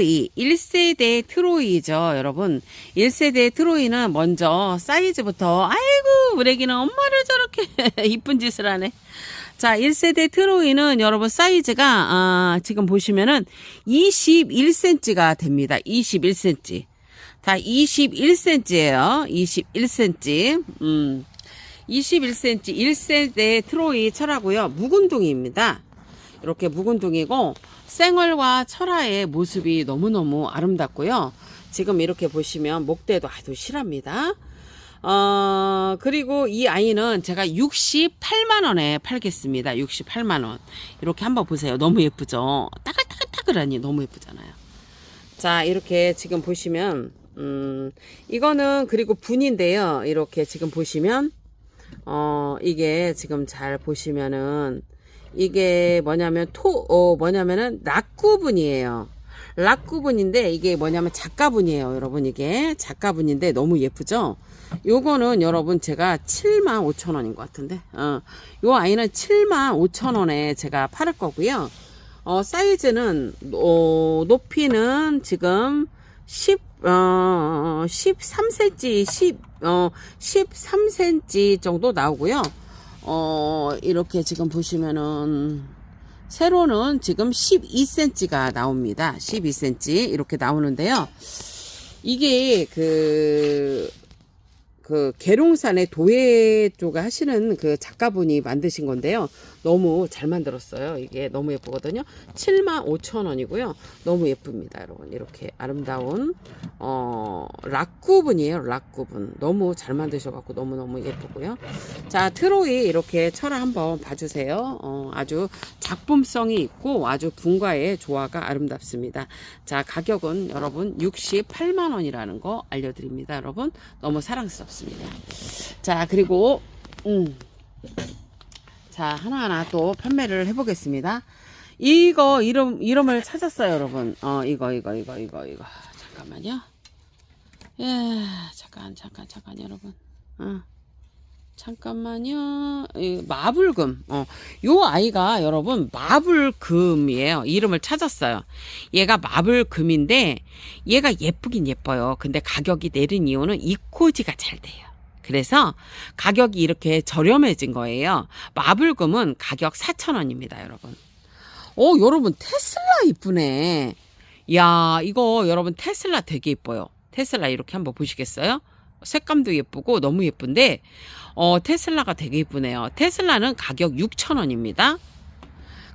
트로이 1세대 트로이죠 여러분. 1세대 트로이는 먼저 사이즈부터 아이고 애기는 엄마를 저렇게 이쁜 짓을 하네. 자 1세대 트로이는 여러분 사이즈가 아, 지금 보시면은 21cm가 됩니다. 21cm 다 21cm예요. 21cm 음. 21cm 1세대 트로이 철하고요. 묵은둥이입니다 이렇게 묵은둥이고 생얼과 철화의 모습이 너무너무 아름답고요. 지금 이렇게 보시면 목대도 아주 실합니다. 어, 그리고 이 아이는 제가 68만원에 팔겠습니다. 68만원. 이렇게 한번 보세요. 너무 예쁘죠? 따글따글따글하니 너무 예쁘잖아요. 자, 이렇게 지금 보시면, 음, 이거는 그리고 분인데요. 이렇게 지금 보시면, 어, 이게 지금 잘 보시면은, 이게 뭐냐면 토, 어, 뭐냐면은 락구분이에요. 락구분인데 이게 뭐냐면 작가분이에요. 여러분 이게 작가분인데 너무 예쁘죠? 요거는 여러분 제가 7만 5천 원인 것 같은데. 어, 요 아이는 7만 5천 원에 제가 팔을 거고요. 어, 사이즈는, 어, 높이는 지금 10, 어, 13cm, 10, 어, 13cm 정도 나오고요. 어, 이렇게 지금 보시면은, 세로는 지금 12cm가 나옵니다. 12cm. 이렇게 나오는데요. 이게 그, 그, 계룡산의 도예 쪽 하시는 그 작가분이 만드신 건데요. 너무 잘 만들었어요. 이게 너무 예쁘거든요. 7만 5천 원이고요. 너무 예쁩니다, 여러분. 이렇게 아름다운, 어, 락구분이에요. 락구분. 너무 잘 만드셔갖고 너무너무 예쁘고요. 자, 트로이 이렇게 철화 한번 봐주세요. 어, 아주 작품성이 있고 아주 분과의 조화가 아름답습니다. 자, 가격은 여러분 68만 원이라는 거 알려드립니다. 여러분. 너무 사랑스럽습니다. 자, 그리고, 음. 자, 하나하나 또 판매를 해보겠습니다. 이거 이름, 이름을 찾았어요, 여러분. 어, 이거, 이거, 이거, 이거, 이거. 잠깐만요. 예, 잠깐, 잠깐, 잠깐, 여러분. 어. 잠깐만요. 이 마블금. 어, 요 아이가 여러분 마블금이에요. 이름을 찾았어요. 얘가 마블금인데 얘가 예쁘긴 예뻐요. 근데 가격이 내린 이유는 이코지가 잘 돼요. 그래서 가격이 이렇게 저렴해진 거예요. 마블금은 가격 4,000원입니다, 여러분. 어, 여러분 테슬라 이쁘네. 야, 이거 여러분 테슬라 되게 예뻐요. 테슬라 이렇게 한번 보시겠어요? 색감도 예쁘고 너무 예쁜데 어, 테슬라가 되게 예쁘네요. 테슬라는 가격 6,000원입니다.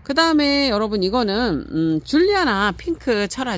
그 다음에 여러분 이거는 음, 줄리아나 핑크 철화죠.